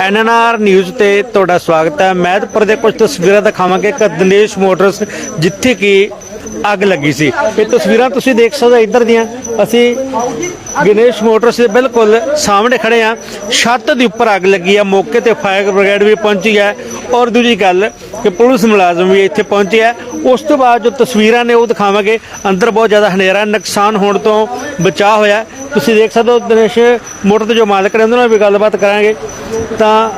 NNR news ਤੇ ਤੁਹਾਡਾ ਸਵਾਗਤ ਹੈ। ਮਹਿਤਪੁਰ ਦੇ ਕੁਝ ਤਸਵੀਰਾਂ ਦਿਖਾਵਾਂਗੇ। ਕਿ ਦਿਨੇਸ਼ ਮੋਟਰਸ ਜਿੱਥੇ ਕਿ ਅੱਗ ਲੱਗੀ ਸੀ। ਇਹ ਤਸਵੀਰਾਂ ਤੁਸੀਂ ਦੇਖ ਸਕਦੇ ਹੋ ਇੱਧਰ ਦੀਆਂ। ਅਸੀਂ ਗਣੇਸ਼ ਮੋਟਰਸ ਦੇ ਬਿਲਕੁਲ ਸਾਹਮਣੇ ਖੜੇ ਆ ਛੱਤ ਦੇ ਉੱਪਰ ਅੱਗ ਲੱਗੀ ਆ ਮੌਕੇ ਤੇ ਫਾਇਰ ਬ੍ਰਿਗੇਡ ਵੀ ਪਹੁੰਚੀ ਹੈ। ਔਰ ਦੂਜੀ ਗੱਲ ਕਿ ਪੁਲਿਸ ਮੁਲਾਜ਼ਮ ਵੀ ਇੱਥੇ ਪਹੁੰਚੇ ਆ ਉਸ ਤੋਂ ਬਾਅਦ ਜੋ ਤਸਵੀਰਾਂ ਨੇ ਉਹ ਦਿਖਾਵਾਂਗੇ। ਅੰਦਰ ਬਹੁਤ ਜ਼ਿਆਦਾ ਹਨੇਰਾ ਨੁਕਸਾਨ ਹੋਣ ਤੋਂ ਬਚਾਅ ਹੋਇਆ ਤੁਸੀਂ ਦੇਖ ਸਕਦੇ ਹੋ ਦਿਨੇਸ਼ ਮੋਟਰ ਦੇ ਜੋ ਮਾਲਕ ਨੇ, ਉਹਨਾਂ ਨਾਲ ਵੀ ਗੱਲਬਾਤ ਕਰਾਂਗੇ। ਤਾਂ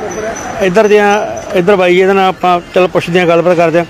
ਇੱਧਰ ਦੀਆਂ ਇੱਧਰ ਬਾਈ ਇਹਦੇ ਨਾਲ ਆਪਾਂ ਚਲ ਪੁੱਛਦੇ ਹਾਂ ਗੱਲਬਾਤ ਕਰਦੇ ਹਾਂ।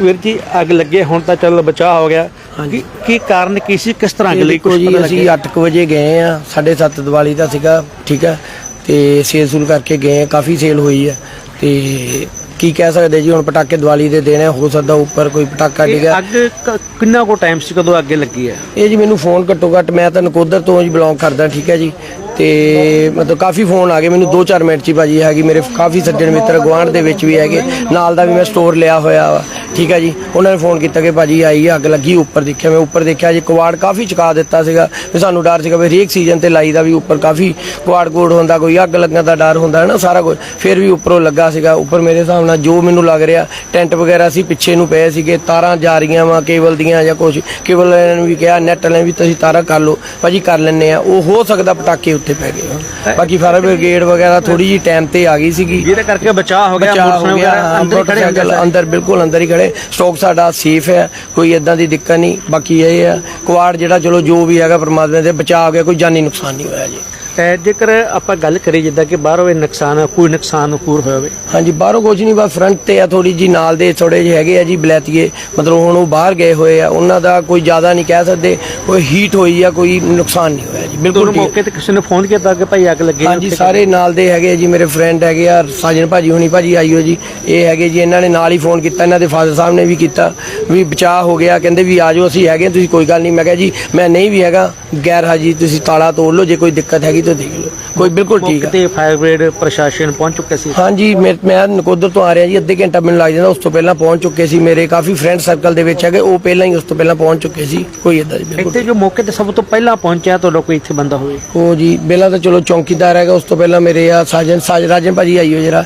ਵੀਰ ਜੀ ਅੱਗ ਲੱਗੇ ਹੁਣ ਤਾਂ ਚੱਲ ਬਚਾਅ ਹੋ ਗਿਆ। ਕੀ ਕੀ ਕਾਰਨ ਕੀ ਸੀ ਕਿਸ ਤਰ੍ਹਾਂ ਅੱਗ ਲੱਗੀ? ਕੁਝ ਜੀ ਅਸੀਂ ਲੱਗਿਆ? 8 ਵਜੇ ਗਏ ਆ 7:30 ਦੀਵਾਲੀ ਦਾ ਸੀਗਾ ਠੀਕ ਹੈ। ਤੇ ਸੇਲ ਸੂਲ ਕਰਕੇ ਗਏ ਆ ਕਾਫੀ ਸੇਲ ਹੋਈ ਹੈ। ਤੇ ਕੀ ਕਹਿ ਸਕਦੇ ਜੀ ਹੁਣ ਪਟਾਕੇ ਦੀਵਾਲੀ ਦੇ ਦਿਨ ਹੈ ਸਕਦਾ ਉੱਪਰ ਕੋਈ ਪਟਾਕਾ ਡਿੱਗਾ। ਅੱਗ ਕਿੰਨਾ ਕੋ ਟਾਈਮ ਸੀ ਕਦੋਂ ਅੱਗੇ ਲੱਗੀ ਹੈ? ਇਹ ਜੀ ਮੈਨੂੰ ਫੋਨ ਘੱਟੋ ਘੱਟ ਮੈਂ ਤਾਂ ਨਕੋਦਰ ਤੋਂ ਜੀ ਬਿਲੋਂਗ ਕਰਦਾ ਠੀਕ ਹੈ ਜੀ। ਤੇ ਮਤਲਬ ਕਾਫੀ ਫੋਨ ਆ ਗਏ। ਮੈਨੂੰ 2-4 ਮਿੰਟ ਚ ਹੀ ਭਾਜੀ ਹੈਗੀ। ਮੇਰੇ ਕਾਫੀ ਸੱਜਣ ਮਿੱਤਰ ਗੁਆਂਢ ਦੇ ਵਿੱਚ ਵੀ ਹੈਗੇ। ਨਾਲ ਦਾ ਵੀ ਮੈਂ ਸਟੋਰ ਲਿਆ ਹੋਇਆ ਵਾ। ਠੀਕ ਹੈ ਜੀ? ਉਹਨਾਂ ਨੇ ਫੋਨ ਕੀਤਾ ਕਿ ਭਾਜੀ ਆਈ ਹੈ, ਅੱਗ ਲੱਗੀ ਉੱਪਰ ਦੇਖਿਆ। ਮੈਂ ਉੱਪਰ ਦੇਖਿਆ ਜੀ ਕਵਾੜ ਕਾਫੀ ਚੁਕਾ ਦਿੱਤਾ ਸੀਗਾ। ਵੀ ਸਾਨੂੰ ਡਰ ਸੀਗਾ ਵੀ ਹਰੇਕ ਸੀਜ਼ਨ ਤੇ ਲਾਈ ਦਾ ਵੀ ਉੱਪਰ ਕਾਫੀ ਕਵਾੜ ਕੋੜ ਹੁੰਦਾ ਕੋਈ ਅੱਗ ਲੱਗਣ ਦਾ ਡਰ ਹੁੰਦਾ ਹੈ ਨਾ ਸਾਰਾ ਕੁਝ ਫਿਰ ਵੀ ਉੱਪਰੋਂ ਲੱਗਾ ਸੀਗਾ। ਉੱਪਰ ਮੇਰੇ ਹਿਸਾਬ ਨਾਲ ਜੋ ਮੈਨੂੰ ਲੱਗ ਰਿਹਾ ਟੈਂਟ ਵਗੈਰਾ ਸੀ ਪਿੱਛੇ ਨੂੰ ਪਏ ਸੀਗੇ। ਤਾਰਾਂ ਜਾ ਰਹੀਆਂ ਵਾ ਕੇਬਲ ਦੀਆਂ ਜਾਂ ਕੁਝ ਕੇਬਲ ਵਾਲਿਆਂ ਨੇ ਵੀ ਕਿਹਾ ਨੈਟ ਵਾਲਿਆਂ ਨੇ ਵੀ ਤੁਸੀਂ ਤਾਰਾਂ ਕਰ ਲਓ। ਭਾਜੀ ਕਰ ਲੈਣੇ ਆ। ਉਹ ਹੋ ਸਕਦਾ ਪਟਾਕੇ ਉੱਤੇ ਪੈ ਗਏ। ਬਾਕੀ ਫਾਇਰ ਬ੍ਰਿਗੇਡ ਵਗੈਰਾ ਥੋੜੀ ਜੀ ਟਾਈਮ ਤੇ ਆ ਗਈ ਸੀਗੀ। ਜਿਹਦੇ ਕਰਕੇ ਬਚਾਅ ਹੋ ਗਿਆ ਬਚਾਅ ਹੋ ਮੋਟਰਸਾਈਕਲ ਗਿਆ ਵਗੈਰਾ ਹਾਂ, ਅੰਦਰ ਹੀ ਖੜੇ ਮੋਟਰਸਾਈਕਲ ਹੁੰਦੇ ਅੰਦਰ ਬਿਲਕੁਲ ਅੰਦਰ ਹੀ ਖੜੇ। ਸਟਾਕ ਸਾਡਾ ਸੇਫ ਹੈ ਕੋਈ ਇਦਾਂ ਦੀ ਦਿੱਕਤ ਨਹੀਂ। ਬਾਕੀ ਇਹ ਹੈ ਕੁਆੜ ਜਿਹੜਾ ਚਲੋ ਜੋ ਵੀ ਹੈਗਾ ਪਰਮਾਤਮਾ ਦੇ ਬਚਾਅ ਹੋ ਗਿਆ ਕੋਈ ਜਾਨੀ ਨੁਕਸਾਨ ਨਹੀਂ ਹੋਇਆ ਜੀ। ਅਹ ਜੇਕਰ ਆਪਾਂ ਗੱਲ ਕਰੀਏ ਜਿੱਦਾਂ ਕਿ ਬਾਹਰੋਂ ਇਹ ਨੁਕਸਾਨ ਕੋਈ ਨੁਕਸਾਨ ਹੋਰ ਹੋਇਆ ਹੋਵੇ। ਹਾਂਜੀ ਬਾਹਰੋਂ ਕੁਝ ਨਹੀਂ ਬਸ ਫਰੰਟ ਤੇ ਆ ਥੋੜੀ ਜੀ ਨਾਲ ਦੇ ਥੋੜੇ ਜਿਹੇ ਹੈਗੇ ਆ ਜੀ ਬਲੈਤੀਏ। ਮਤਲਬ ਹੁਣ ਉਹ ਬਾਹਰ ਗਏ ਹੋਏ ਆ ਉਹਨਾਂ ਦਾ ਕੋਈ ਜ਼ਿਆਦਾ ਨਹੀਂ ਕਹਿ ਸਕਦੇ ਕੋਈ ਹੀਟ ਹੋਈ ਆ ਕੋਈ ਨੁਕਸਾਨ ਨਹੀਂ ਹੋਇਆ ਜੀ ਬਿਲਕੁਲ ਮੌਕੇ ਤੇ ਕਿਸੇ ਨੇ ਫੋਨ ਕੀਤਾ ਕਿ ਭਾਈ ਅੱਗ ਲੱਗੀ ਹਾਂਜੀ। ਸਾਰੇ ਨਾਲ ਦੇ ਹੈਗੇ ਆ ਜੀ ਮੇਰੇ ਫਰੈਂਡ ਹੈਗੇ ਆ ਸਾਜਨ ਭਾਜੀ ਹੁਣੀ ਭਾਜੀ ਆਈਓ ਜੀ ਇਹ ਹੈਗੇ ਜੀ ਇਹਨਾਂ ਨੇ ਨਾਲ ਹੀ ਫੋਨ ਕੀਤਾ ਇਹਨਾਂ ਦੇ ਫਾਦਰ ਸਾਹਿਬ ਨੇ ਵੀ ਕੀਤਾ ਵੀ ਬਚਾਅ ਹੋ ਗਿਆ ਕਹਿੰਦੇ ਵੀ ਆਜੋ ਅਸੀਂ ਹੈਗੇ ਤੁਸੀਂ ਕੋਈ ਗੱਲ ਨਹੀਂ ਮੈਂ ਕਿਹਾ ਜੀ ਮੈਂ ਨਹੀਂ ਵੀ ਹੈਗਾ ਗੈਰ ਹਾਜੀ ਤੁਸੀਂ ਤਾਲਾ ਤੋੜ ਲਓ ਜੇ ਕੋਈ ਦਿੱਕਤ ਹੈਗੀ ਤਾਂ ਦੇਖ ਲਓ। ਕੋਈ ਬਿਲਕੁਲ ਠੀਕ ਹੈ ਤੇ ਫਾਇਰ ਬ੍ਰਿਗੇਡ ਪ੍ਰਸ਼ਾਸਨ ਪਹੁੰਚ ਚੁੱਕਿਆ ਸੀ। ਹਾਂਜੀ ਮੈਂ ਮੈਂ ਨਕੋਦਰ ਤੋਂ ਆ ਰਿਹਾ ਜੀ ਅੱਧੇ ਘੰਟਾ ਮੈਨੂੰ ਲੱਗ ਜਾਂਦਾ ਉਸ ਤੋਂ ਪਹਿਲਾਂ ਪਹੁੰਚ ਚੁੱਕੇ ਸੀ ਮੇਰੇ ਕਾਫੀ ਫਰੈਂਡ ਸਰਕਲ ਦੇ ਵਿੱਚ ਹੈਗੇ ਉਹ ਪਹਿਲਾਂ ਹੀ ਉਸ ਤੋਂ ਪਹਿਲਾਂ ਪਹੁੰਚ ਚੁੱਕੇ ਸੀ ਕੋਈ ਇਦਾਂ ਦੀ ਬਿਲਕੁਲ ਇੱਥੇ ਜੋ ਮੌਕੇ ਤੇ ਸਭ ਤੋਂ ਪਹਿਲਾਂ ਪਹੁੰਚਿਆ ਤੁਹਾਡਾ ਕੋਈ ਇੱਥੇ ਬੰਦਾ ਹੋਵੇ? ਉਹ ਜੀ ਪਹਿਲਾਂ ਤਾਂ ਚਲੋ ਚੌਂਕੀਦਾਰ ਹੈਗਾ ਉਸ ਤੋਂ ਪਹਿਲਾਂ ਮੇਰੇ ਆ ਸਾਜਨ ਸਾਜ ਰਾਜਨ ਭਾਜੀ ਆਈਓ ਜਰਾ।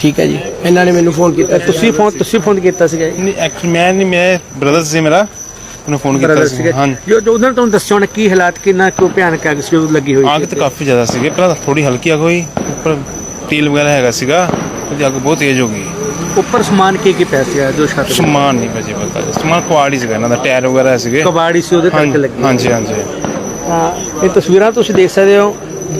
ਠੀਕ ਹੈ ਜੀ ਇਹਨਾਂ ਨੇ ਮੈਨੂੰ ਫੋਨ ਕੀਤਾ। ਤੁਸੀਂ ਫੋਨ ਤੁਸੀਂ ਫੋਨ ਕੀਤਾ ਸੀਗਾ ਜੀ? ਨਹੀਂ ਐਕਚੁਅਲੀ ਮੈਂ ਨਹੀਂ ਮੇਰੇ ਬ੍ਰਦਰ ਸੀ ਮੇਰਾ। ਉਹਨੇ ਫੋਨ ਕੀਤਾ ਸੀ। ਸੀਗੇ। ਹਾਂ ਜੋ ਜੋ ਉਹਨਾਂ ਨੇ ਤੁਹਾਨੂੰ ਦੱਸਿਆ ਹੋਣਾ ਕੀ ਹਾਲਾਤ ਕਿੰਨਾ ਕਿਉਂ ਭਿਆਨਕ ਅੱਗ ਸੀ ਉਦੋਂ ਲੱਗੀ ਹੋਈ ਅੱਗ ਤਾਂ ਕਾਫੀ ਜ਼ਿਆਦਾ ਸੀਗੀ ਪਹਿਲਾਂ ਤਾਂ ਥੋੜੀ ਹਲਕੀ ਅੱਗ ਹੋਈ। ਉੱਪਰ ਤੇਲ ਵਗੈਰਾ ਹੈਗਾ ਸੀਗਾ ਉਹਦੀ ਅੱਗ ਬਹੁਤ ਤੇਜ਼ ਹੋ ਗਈ। ਉੱਪਰ ਸਮਾਨ ਕੀ ਕੀ ਪਿਆ ਸੀਗਾ ਜੋ ਛੱਤ ਤੇ? ਸਮਾਨ ਨਹੀਂ ਬਚੇ ਪਤਾ। ਸਮਾਨ ਕੁਆੜੀ ਸੀਗਾ ਇਹਨਾਂ ਦਾ ਟਾਇਰ ਵਗੈਰਾ ਸੀਗੇ। ਕਬਾੜੀ ਸੀ ਉਹਦੇ ਕਰਕੇ ਲੱਗੀ ਹਾਂਜੀ ਹਾਂਜੀ। ਹਾਂ ਇਹ ਤਸਵੀਰਾਂ ਤੁਸੀਂ ਦੇਖ ਸਕਦੇ ਹੋ।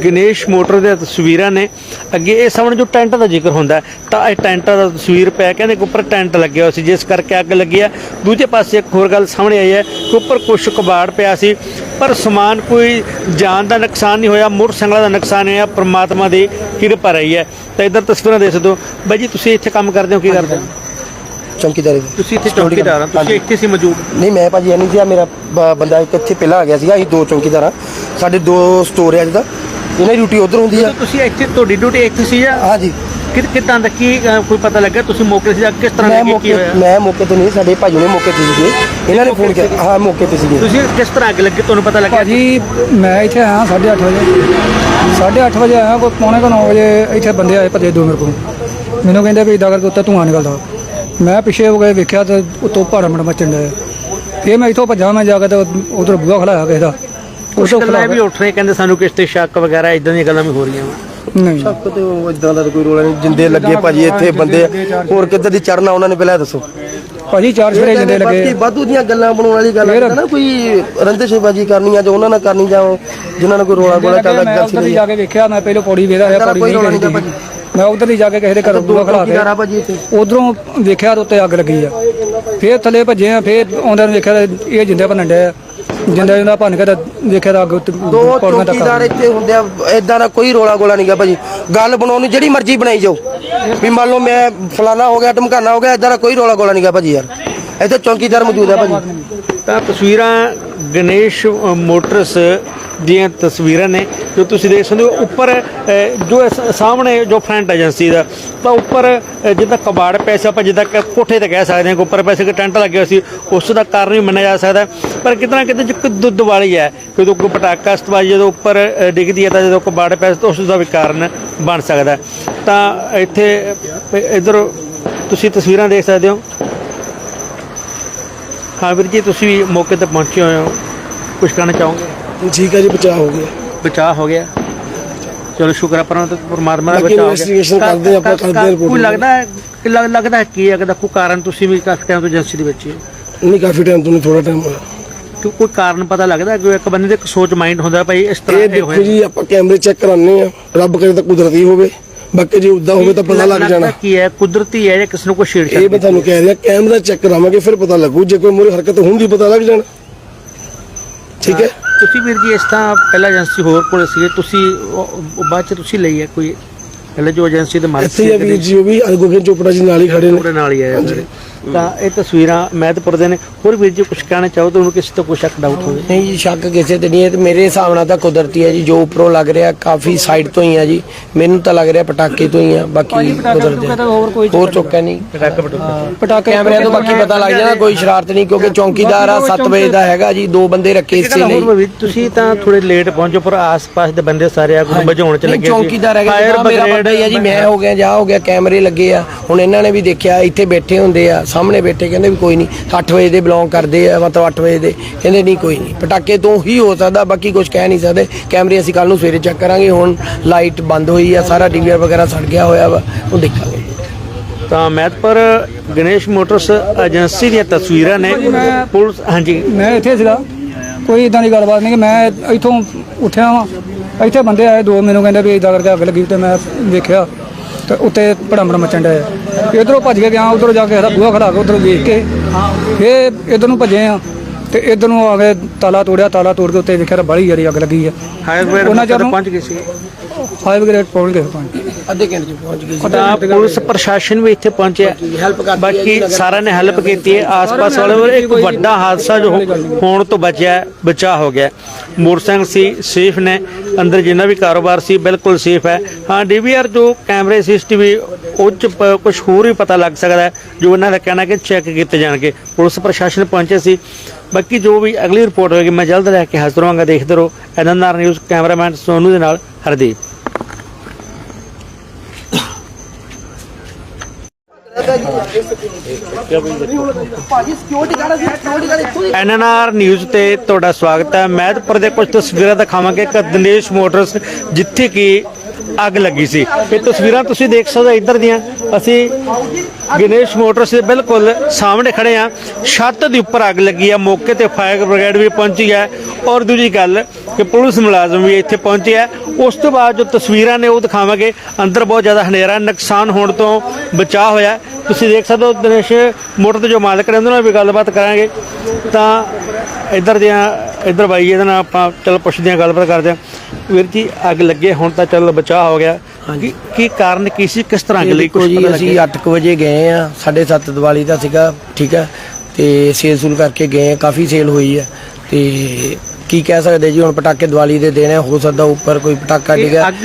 ਗਣੇਸ਼ ਮੋਟਰ ਦੀਆਂ ਤਸਵੀਰਾਂ ਨੇ। ਅੱਗੇ ਇਹ ਸਾਹਮਣੇ ਜੋ ਟੈਂਟ ਦਾ ਜ਼ਿਕਰ ਹੁੰਦਾ ਤਾਂ ਇਹ ਟੈਂਟ ਦਾ ਤਸਵੀਰ ਪਿਆ ਕਹਿੰਦੇ ਕਿ ਉੱਪਰ ਟੈਂਟ ਲੱਗਿਆ ਹੋਇਆ ਸੀ ਜਿਸ ਕਰਕੇ ਅੱਗ ਲੱਗੀ ਹੈ ਦੂਜੇ ਪਾਸੇ ਇੱਕ ਹੋਰ ਗੱਲ ਸਾਹਮਣੇ ਆਈ ਹੈ ਕਿ ਉੱਪਰ ਕੁਛ ਕਬਾੜ ਪਿਆ ਸੀ ਪਰ ਸਮਾਨ ਕੋਈ ਜਾਨ ਦਾ ਨੁਕਸਾਨ ਨਹੀਂ ਹੋਇਆ ਮੋਟਰਸਾਈਕਲਾਂ ਦਾ ਨੁਕਸਾਨ ਹੋਇਆ ਪ੍ਰਮਾਤਮਾ ਦੀ ਕਿਰਪਾ ਰਹੀ ਹੈ। ਤਾਂ ਇੱਧਰ ਤਸਵੀਰਾਂ ਦੇਖ ਸਕਦੇ ਹੋ। ਬਾਈ ਜੀ ਤੁਸੀਂ ਇੱਥੇ ਕੰਮ ਕਰਦੇ ਹੋ ਕੀ ਕਰਦੇ ਹੋ? ਚੌਂਕੀਦਾਰ ਤੁਸੀਂ ਇੱਥੇ ਚੌਕੀਦਾਰ ਹੋ ਤੁਸੀਂ ਇੱਥੇ ਸੀ ਮੌਜੂਦ। ਨਹੀਂ ਮੈਂ ਭਾਜੀ ਇਹ ਨਹੀਂ ਸੀ ਮੇਰਾ ਬੰਦਾ ਇੱਕ ਇੱਥੇ ਪਹਿਲਾਂ ਆ ਗਿਆ ਸੀਗਾ ਅਸੀਂ ਦੋ ਚੌਂਕੀਦਾਰ ਆ ਸਾਡੇ ਦੋ ਸਟੋਰ ਹੈ ਜਿਹਦਾ ਇਹਨਾਂ ਦੀ ਡਿਊਟੀ ਉਧਰ ਹੁੰਦੀ ਆ। ਤੁਸੀਂ ਇੱਥੇ ਤੁਹਾਡੀ ਡਿਊਟੀ ਇੱਥੇ ਸੀ ਜਾਂ ਹਾਂਜੀ। ਕਿ ਕਿਦਾਂ ਦਾ ਕੀ ਕੋਈ ਪਤਾ ਲੱਗਾ? ਤੁਸੀਂ ਮੌਕੇ ਤੇ ਜਾ ਕੇ ਕਿਸ ਤਰ੍ਹਾਂ ਮੈਂ ਲੱਗੇ ਕੀ ਮੌਕੇ ਹੋਇਆ? ਮੈਂ ਮੌਕੇ ਤੇ ਨਹੀਂ ਸਾਡੇ ਭਾਜੀ ਨੇ ਮੌਕੇ ਤੇ ਸੀਗੇ। ਇਹਨਾਂ ਨੇ ਫੋਨ ਕੀਤਾ। ਹਾਂ ਮੌਕੇ ਤੇ ਸੀਗੇ। ਤੁਸੀਂ ਕਿਸ ਤਰ੍ਹਾਂ ਅੱਗ ਲੱਗੀ? ਤੁਹਾਨੂੰ ਪਤਾ ਲੱਗਿਆ? ਭਾਜੀ ਮੈਂ ਇੱਥੇ ਆਇਆ 8:30 ਵਜੇ। 8:30 ਵਜੇ ਆਇਆ ਕੋਈ ਪੌਣੇ ਕੁ 9 ਵਜੇ ਇੱਥੇ ਬੰਦੇ ਆਏ ਭੱਜੇ ਦੋ ਮੇਰੇ ਕੋਲ। ਮੈਨੂੰ ਕਹਿੰਦੇ ਵੀ ਇਦਾਂ ਕਰਕੇ ਉੱਤੇ ਧੂੰਆਂ ਨਿਕਲਦਾ। ਮੈਂ ਪਿੱਛੇ ਹੋ ਕੇ ਵੇਖਿਆ ਤੇ ਉੱਤੋਂ ਭਾੜਾ ਮੜ ਮਚਣ ਡਿਆ। ਇਹ ਮੈਂ ਇੱਥੋਂ ਭੱਜਾ ਮੈਂ ਜਾ ਕੇ ਤੇ ਉਧਰ ਬੂਹਾ ਖਲਾਇਆ ਕਿਸੇ ਦਾ। ਕੁਝ ਗੱਲਾਂ ਇਹ ਵੀ ਉੱਠ ਰਹੇ ਕਹਿੰਦੇ ਸਾਨੂੰ ਕਿਸ ਤੇ ਸ਼ੱਕ ਵਗੈਰਾ ਇਦਾਂ ਦੀਆਂ ਗੱਲਾਂ ਵੀ ਹੋ ਰਹੀਆਂ ਵਾ। ਨਹੀਂ। ਤੇ ਉਹ ਇਦਾਂ ਦਾ ਤਾਂ ਕੋਈ ਰੋਲਾ ਨਹੀਂ। ਜਿੰਦੇ ਲੱਗੇ ਭਾਜੀ ਇੱਥੇ ਬੰਦੇ ਹੋਰ ਕਿੱਧਰ ਦੀ ਚੜਨਾ ਉਹਨਾਂ ਨੇ ਪਹਿਲਾਂ ਦੱਸੋ। ਭਾਜੀ ਚਾਰ ਸਵੇਰੇ ਜਿੰਦੇ ਬਾਕੀ ਲੱਗੇ ਵਾਧੂ ਦੀਆਂ ਗੱਲਾਂ ਬਣਾਉਣ ਵਾਲੀ ਗੱਲ ਹੈ ਨਾ ਕੋਈ ਰੰਦੇਸ਼ਬਾਜੀ ਕਰਨੀ ਆ ਜੋ ਉਹਨਾਂ ਨਾਲ ਕਰਨੀ ਜਾਂ ਜਿਨ੍ਹਾਂ ਨਾਲ ਕੋਈ ਰੋਲਾ ਗੋਲਾ ਚੱਲਦਾ ਮੈਂ ਗੱਲ ਉੱਧਰ ਦੀ ਸੀ ਜਾ ਕੇ ਵੇਖਿਆ ਮੈਂ ਪਹਿਲਾਂ ਪੌੜੀ ਵੇਦਾ ਹੋਇਆ ਇੱਧਰ ਪੌੜੀ ਨਹੀਂ ਭਾਜੀ। ਮੈਂ ਉਧਰ ਦੀ ਜਾ ਕੇ ਕਿਸੇ ਦੇ ਘਰ ਚੌਂਕੀਦਾਰ ਆ ਕੇ ਭਾਜੀ ਇੱਥੇ। ਉਧਰੋਂ ਵੇਖਿਆ ਤੇ ਉੱਤੇ ਅੱਗ ਲੱਗੀ ਆ। ਫੇਰ ਥੱਲੇ ਭੱਜੇ ਆ ਫੇਰ ਆਉਂਦਿਆਂ ਨੂੰ ਵੇਖਿਆ ਤੇ ਇਹ ਜਿੰਦੇ ਭੰਨਣ ਡਿਆ ਜਿੰਦਾ ਜਿੰਦਾ ਭੰਨ ਕੇ ਤਾਂ ਵੇਖਿਆ ਤਾਂ ਅੱਗ ਦੋ ਪੌੜੀਆਂ ਤੱਕ ਆ ਚੌਕੀਦਾਰ ਗਈ। ਇੱਥੇ ਹੁੰਦੇ ਆ ਇਦਾਂ ਦਾ ਕੋਈ ਰੋਲਾ ਗੋਲਾ ਨਹੀਂ ਗਾ ਭਾਜੀ। ਗੱਲ ਬਣਾਉਣੀ ਜਿਹੜੀ ਮਰਜ਼ੀ ਬਣਾਈ ਜਾਓ। ਵੀ ਮੰਨ ਲਓ ਮੈਂ ਫਲਾਣਾ ਹੋ ਗਿਆ ਟਮਕਾਨਾ ਹੋ ਗਿਆ ਇਦਾਂ ਦਾ ਕੋਈ ਰੋਲਾ ਗੋਲਾ ਨਹੀਂ ਗਾ ਭਾਜੀ ਯਾਰ। ਇੱਥੇ ਚੌਕੀਦਾਰ ਮੌਜੂਦ ਆ ਭਾਜੀ। ਤਾਂ ਤਸਵੀਰਾਂ ਗਣੇਸ਼ ਮੋਟਰਸ ਦੀਆਂ ਤਸਵੀਰਾਂ ਨੇ ਜੋ ਤੁਸੀਂ ਦੇਖ ਸਕਦੇ ਹੋ। ਉੱਪਰ ਜੋ ਸਾਹਮਣੇ ਜੋ ਫਰੰਟ ਏਜੰਸੀ ਦਾ, ਤਾਂ ਉੱਪਰ ਜਿੱਦਾਂ ਕਬਾੜ ਪੈਸਾ ਆਪਾਂ ਜਿੱਦਾਂ ਕਿ ਕੋਠੇ ਤੇ ਕਹਿ ਸਕਦੇ ਹਾਂ ਕਿ ਉੱਪਰ ਪੈਸੇ ਕਿ ਟੈਂਟ ਲੱਗਿਆ ਹੋਇਆ ਸੀ, ਉਸ ਦਾ ਕਾਰਨ ਵੀ ਮੰਨਿਆ ਜਾ ਸਕਦਾ ਹੈ। ਪਰ ਕਿਤਨਾ ਕਿਤੇ ਜੋ ਕਿ ਦੁੱਧ ਵਾਲੀ ਹੈ, ਜਦੋਂ ਕੋਈ ਪਟਾਕਾ ਸਤਵਾਜੀ ਜਦੋਂ ਉੱਪਰ ਡਿੱਗਦੀ ਹੈ ਤਾਂ ਜਦੋਂ ਕਬਾੜ ਪੈਸਾ ਤਾਂ ਉਸ ਦਾ ਵੀ ਕਾਰਨ ਬਣ ਸਕਦਾ ਤਾਂ ਇੱਥੇ ਇਧਰ ਤੁਸੀਂ ਤਸਵੀਰਾਂ ਦੇਖ ਸਕਦੇ ਹੋ। ਹਾਂ ਵੀਰ ਜੀ ਤੁਸੀਂ ਵੀ ਮੌਕੇ ਤੇ ਪਹੁੰਚੇ ਹੋਏ ਹੋ। ਕੁਝ ਕਹਿਣਾ ਚਾਹੋਗੇ? ਠੀਕ ਹੈ ਜੀ ਬਚਾਅ ਹੋ ਗਿਆ। ਬਚਾਅ ਹੋ ਗਿਆ। ਚਲੋ ਸ਼ੁਕਰ ਹੈ ਪਰਮਾਤਮਾ ਦਾ ਬਚਾਅ ਹੋ ਗਿਆ। ਕਰਦੇ ਆਪਾਂ, ਕੋਈ ਲੱਗਦਾ ਹੈ ਕਿ ਲੱਗ- ਲੱਗਦਾ ਹੈ ਕੀ ਹੈ ਕਿ ਕੋਈ ਕਾਰਨ ਤੁਸੀਂ ਵੀ ਕਾਫੀ ਟਾਈਮ ਤੋਂ ਏਜੰਸੀ ਦੇ ਵਿੱਚ ਹੀ ਹੋ। ਨਹੀਂ ਕਾਫੀ ਟਾਈਮ ਤੋਂ ਨਹੀਂ ਥੋੜਾ ਟਾਈਮ ਹੋਇਆ। ਕਿ ਕੋਈ ਕਾਰਨ ਪਤਾ ਲੱਗਦਾ ਕਿ ਇੱਕ ਬੰਦੇ ਦੇ ਇੱਕ ਸੋਚ ਮਾਈਂਡ ਹੁੰਦਾ ਭਾਈ ਇਸ ਤਰ੍ਹਾਂ ਇਹ ਇਹ ਦੇਖੋ ਹੋਇਆ ਜੀ ਆਪਾਂ ਕੈਮਰੇ ਚੈੱਕ ਕਰਾਉਂਦੇ ਆ ਰੱਬ ਕਰੇ ਤਾਂ ਕੁਦਰਤੀ ਹੋਵੇ। ਬਾਕੀ ਜੇ ਉਦਾਂ ਹੋਵੇ ਤਾਂ ਪਤਾ ਲੱਗ ਜਾਣਾ। ਕੀ ਹੈ? ਕੁਦਰਤੀ ਹੈ ਜਾਂ ਕਿਸੇ ਨੂੰ ਕੋਈ ਛੇੜ ਇਹ ਮੈਂ ਤੁਹਾਨੂੰ ਕਹਿ ਰਿਹਾ ਕੈਮਰਾ ਚੈੱਕ ਕਰਾਵਾਂਗੇ ਫਿਰ ਪਤਾ ਲੱਗੂ। ਜੇ ਕੋਈ ਮੂਰੇ ਹਰਕਤ ਹੁੰਦੀ ਪਤਾ ਲੱਗ ਜਾਣਾ। ਠੀਕ ਹੈ? ਤੁਸੀਂ ਵੀਰ ਜੀ ਇਸ ਤਰ੍ਹਾਂ ਪਹਿਲਾਂ ਏਜੰਸੀ ਹੋਰ ਕੋਲ ਸੀ ਤੁਸੀਂ ਬਾਅਦ ਚ ਤੁਸੀਂ ਲਈ ਹੈ ਕੋਈ? ਪਹਿਲੇ ਜੋ ਏਜੰਸੀ ਦੇ ਮਾਲਕ ਇੱਥੇ ਵੀਰ ਜੀ ਉਹ ਵੀ ਅਰਗੋਗਨ ਚੋਪੜਾ ਜੀ ਨਾਲ ਹੀ ਖੜੇ ਨੇ। ਉਹਦੇ ਨਾਲ ਹੀ ਆਇਆ ਤਾਂ ਇਹ ਤਸਵੀਰਾਂ ਮਹਿਤਪੁਰ ਦੇ ਨੇ। ਹੋਰ ਵੀਰ ਜੀ ਕੁਝ ਕਹਿਣਾ ਚਾਹੋ ਤਾਂ ਉਹਨੂੰ ਕਿਸੇ ਤੋਂ ਕੋਈ ਸ਼ੱਕ ਡਾਊਟ ਹੋਵੇ। ਨਹੀਂ ਜੀ ਸ਼ੱਕ ਕਿਸੇ ਤੇ ਨਹੀਂ ਹੈ। ਤੇ ਮੇਰੇ ਹਿਸਾਬ ਨਾਲ ਤਾਂ ਕੁਦਰਤੀ ਹੈ ਜੀ ਜੋ ਉੱਪਰੋਂ ਲੱਗ ਰਿਹਾ ਕਾਫੀ ਸਾਈਡ ਤੋਂ ਹੀ ਆ ਜੀ। ਮੈਨੂੰ ਤਾਂ ਲੱਗ ਰਿਹਾ ਪਟਾਕੇ ਤੋਂ ਹੀ ਆ ਬਾਕੀ ਕੁਦਰਤੀ। ਹੋਰ ਕੋਈ ਹੋਰ ਚੁੱਕਾ ਨਹੀਂ। ਪਟਾਕੇ ਕੈਮਰਿਆਂ ਤੋਂ ਬਾਕੀ ਪਤਾ ਲੱਗ ਜਾਣਾ ਕੋਈ ਸ਼ਰਾਰਤ ਨਹੀਂ ਕਿਉਂਕਿ ਚੌਂਕੀਦਾਰ ਆ 7 ਵਜੇ ਦਾ ਹੈਗਾ ਜੀ ਦੋ ਬੰਦੇ ਰੱਖੇ ਇਸੇ ਲਈ ਹੋਰ ਵੀ ਤੁਸੀਂ ਤਾਂ ਥੋੜੇ ਲੇਟ ਪਹੁੰਚੋ ਪਰ ਆਸ-ਪਾਸ ਦੇ ਬੰਦੇ ਸਾਰੇ ਆ ਕੋਈ ਬੁਝਾਉਣ ਚ ਲੱਗੇ ਚੌਂਕੀਦਾਰ ਹੈਗਾ ਮੇਰਾ ਬੰਦਾ ਹੀ ਆ ਜੀ ਮੈਂ ਹੋ ਗਿਆ ਜਾ ਹੋ ਗਿਆ ਕੈਮਰੇ ਲੱਗੇ ਆ। ਹੁਣ ਇਹਨਾਂ ਨੇ ਵੀ ਦੇਖਿਆ ਇੱਥੇ ਬੈਠੇ ਹੁੰਦੇ ਆ। ਸਾਹਮਣੇ ਬੈਠੇ ਕਹਿੰਦੇ ਵੀ ਕੋਈ ਨਹੀਂ 8 ਵਜੇ ਦੇ ਬਿਲੋਂਗ ਕਰਦੇ ਆ ਮਤਲਬ 8 ਵਜੇ ਦੇ ਕਹਿੰਦੇ ਨਹੀਂ ਕੋਈ ਨਹੀਂ। ਪਟਾਕੇ ਤੋਂ ਹੀ ਹੋ ਸਕਦਾ ਬਾਕੀ ਕੁਝ ਕਹਿ ਨਹੀਂ ਸਕਦੇ। ਕੈਮਰੇ ਅਸੀਂ ਕੱਲ ਨੂੰ ਸਵੇਰੇ ਚੈੱਕ ਕਰਾਂਗੇ ਹੁਣ ਲਾਈਟ ਬੰਦ ਹੋਈ ਆ ਸਾਰਾ ਡੀਵੀਆਰ ਵਗੈਰਾ ਸੜ ਗਿਆ ਹੋਇਆ ਵਾ ਉਹ ਦੇਖਾਂਗੇ। ਤਾਂ ਮਹਿਤਪੁਰ ਗਣੇਸ਼ ਮੋਟਰਸ ਏਜੰਸੀ ਦੀਆਂ ਤਸਵੀਰਾਂ ਨੇ ਪੁਲਿਸ ਹਾਂਜੀ। ਮੈਂ ਇੱਥੇ ਸੀਗਾ। ਕੋਈ ਇਦਾਂ ਦੀ ਗੱਲਬਾਤ ਨਹੀਂ ਕਿ ਮੈਂ ਇੱਥੋਂ ਉੱਠਿਆ ਵਾਂ। ਇੱਥੇ ਬੰਦੇ ਆਏ ਦੋ ਮੈਨੂੰ ਕਹਿੰਦੇ ਵੀ ਇਦਾਂ ਕਰਕੇ ਅੱਗ ਲੱਗੀ ਤੇ ਮੈਂ ਵੇਖਿਆ। ਤੇ ਉੱਤੇ ਭੜਮੜ ਮਚਣ ਡਿਆ ਇਧਰੋਂ ਭੱਜ ਕੇ ਗਿਆ ਉਧਰੋਂ ਜਾ ਕੇ ਇਹਦਾ ਬੂਹਾ ਖੜਾ ਕੇ ਉਧਰੋਂ ਵੇਖ ਕੇ ਫੇਰ ਇਧਰ ਨੂੰ ਭੱਜੇ ਆ ਤੇ ਇਧਰ ਨੂੰ ਆ ਕੇ ਤਾਲਾ ਤੋੜਿਆ ਤਾਲਾ ਤੋੜ ਕੇ ਉੱਤੇ ਵੇਖਿਆ ਬੜੀ ਯਾਰੀ ਅੱਗ ਲੱਗੀ ਆ ਹਾਇਰ ਉਹਨਾਂ ਪਹੁੰਚ ਗਏ ਸੀ? ਫਾਇਰ ਬ੍ਰਿਗੇਡ ਪਹੁੰਚ ਗਏ ਪੰਜ ਅੱਧੇ ਘੰਟੇ ਚ ਪਹੁੰਚ ਗਏ ਤਾਂ ਪੁਲਿਸ ਪ੍ਰਸ਼ਾਸਨ ਵੀ ਇੱਥੇ ਪਹੁੰਚਿਆ। help ਕਰਤੀ ਹੈ ਬਾਕੀ ਸਾਰਿਆਂ ਨੇ ਹੈਲਪ ਕੀਤੀ ਹੈ। ਆਸ-ਪਾਸ ਵਾਲੇ ਵੱਲ ਇੱਕ ਵੱਡਾ ਹਾਦਸਾ ਜੋ ਹੋਣ ਤੋਂ ਬਚਿਆ ਬਚਾ ਹੋ ਗਿਆ। ਮੋਟਰਸਾਈਕਲ ਸੀ ਸੇਫ ਨੇ। ਅੰਦਰ ਜਿੰਨਾ ਵੀ ਕਾਰੋਬਾਰ ਸੀ ਬਿਲਕੁਲ ਸੇਫ ਹੈ। ਹਾਂ ਡੀਵੀਆਰ ਜੋ ਕੈਮਰੇ ਸੀਸੀਟੀਵੀ ਉਹ ਚ ਕੁਝ ਹੋਰ ਵੀ ਪਤਾ ਲੱਗ ਸਕਦਾ ਹੈ ਜੋ ਇਹਨਾਂ ਦਾ ਕਹਿਣਾ ਕਿ ਚੈੱਕ ਕੀਤੇ ਜਾਣਗੇ। ਪੁਲਿਸ ਪ੍ਰਸ਼ਾਸਨ ਪਹੁੰਚੇ ਸੀ। ਬਾਕੀ ਜੋ ਵੀ ਅਗਲੀ ਰਿਪੋਰਟ ਹੋਏਗੀ ਮੈਂ ਜਲਦ ਲੈ ਕੇ ਹਾਜ਼ਰ ਹੋਵਾਂਗਾ ਦੇਖਦੇ ਰਹੋ। ਐਨਐਨਆਰ ਨਿਊਜ਼ ਕੈਮਰਾਮੈਨ ਸੋਨੂ ਦੇ ਨਾਲ ਹਰਦੀਪ ਭਾਜੀ ਸਿਕਿਉਰਿਟੀ ਗਾਰਡ ਸੀ ਸਿਕਿਉਰਿਟੀ ਗਾਰਡ ਇੱਥੋਂ ਹੀ ਐਨਐਨਆਰ ਨਿਊਜ਼ ਤੇ ਤੁਹਾਡਾ ਸਵਾਗਤ ਹੈ। ਮਹਿਤਪੁਰ ਦੇ ਕੁਝ ਤਸਵੀਰਾਂ ਦਿਖਾਵਾਂਗੇ। ਕਿ ਦਿਨੇਸ਼ ਮੋਟਰਸ ਜਿੱਥੇ ਕਿ ਅੱਗ ਲੱਗੀ ਸੀ। ਇਹ ਤਸਵੀਰਾਂ ਤੁਸੀਂ ਦੇਖ ਸਕਦੇ ਹੋ ਇੱਧਰ ਦੀਆਂ। ਅਸੀਂ ਗਣੇਸ਼ ਮੋਟਰਸ ਦੇ ਬਿਲਕੁਲ ਸਾਹਮਣੇ ਖੜੇ ਆ ਛੱਤ ਦੇ ਉੱਪਰ ਅੱਗ ਲੱਗੀ ਆ ਮੌਕੇ ਤੇ ਫਾਇਰ ਬ੍ਰਿਗੇਡ ਵੀ ਪਹੁੰਚੀ ਹੈ। ਔਰ ਦੂਜੀ ਗੱਲ ਕਿ ਪੁਲਿਸ ਮੁਲਾਜ਼ਮ ਵੀ ਇੱਥੇ ਪਹੁੰਚੇ ਆ ਉਸ ਤੋਂ ਬਾਅਦ ਜੋ ਤਸਵੀਰਾਂ ਨੇ ਉਹ ਦਿਖਾਵਾਂਗੇ। ਅੰਦਰ ਬਹੁਤ ਜ਼ਿਆਦਾ ਹਨੇਰਾ ਨੁਕਸਾਨ ਹੋਣ ਤੋਂ ਬਚਾਅ ਹੋਇਆ ਤੁਸੀਂ ਦੇਖ ਸਕਦੇ ਹੋ ਦਿਨੇਸ਼ ਮੋਟਰ ਦੇ ਜੋ ਮਾਲਕ ਨੇ ਉਹਨਾਂ ਨਾਲ ਵੀ ਗੱਲਬਾਤ ਕਰਾਂਗੇ। ਤਾਂ ਇੱਧਰ ਦੀਆਂ, ਇੱਧਰ ਬਾਈ ਇਹਦੇ ਨਾਲ ਆਪਾਂ ਚਲ ਪੁੱਛਦੇ ਹਾਂ, ਗੱਲਬਾਤ ਕਰਦੇ ਹਾਂ। ਵੀਰ ਜੀ ਅੱਗ ਲੱਗੇ ਹੁਣ ਤਾਂ ਚੱਲ ਬਚਾਅ ਹੋ ਗਿਆ। ਕੀ ਕੀ ਕਾਰਨ ਕੀ ਸੀ ਕਿਸ ਤਰ੍ਹਾਂ ਅੱਗ ਲੱਗੀ ਕੁਝ ਜੀ ਅਸੀਂ ਲੱਗਿਆ? 8 ਵਜੇ ਗਏ ਆ 7:30 ਦੀਵਾਲੀ ਦਾ ਸੀਗਾ ਠੀਕ ਹੈ? ਤੇ ਸੇਲ ਸੂਲ ਕਰਕੇ ਗਏ ਆ ਕਾਫੀ ਸੇਲ ਹੋਈ ਹੈ। ਤੇ ਕੀ ਕਹਿ ਸਕਦੇ ਜੀ ਹੁਣ ਪਟਾਕੇ ਦੀਵਾਲੀ ਦੇ ਦੇਣੇ ਹੋ ਸਕਦਾ ਉੱਪਰ ਕੋਈ ਪਟਾਕਾ ਡਿੱਗਾ। ਅੱਗ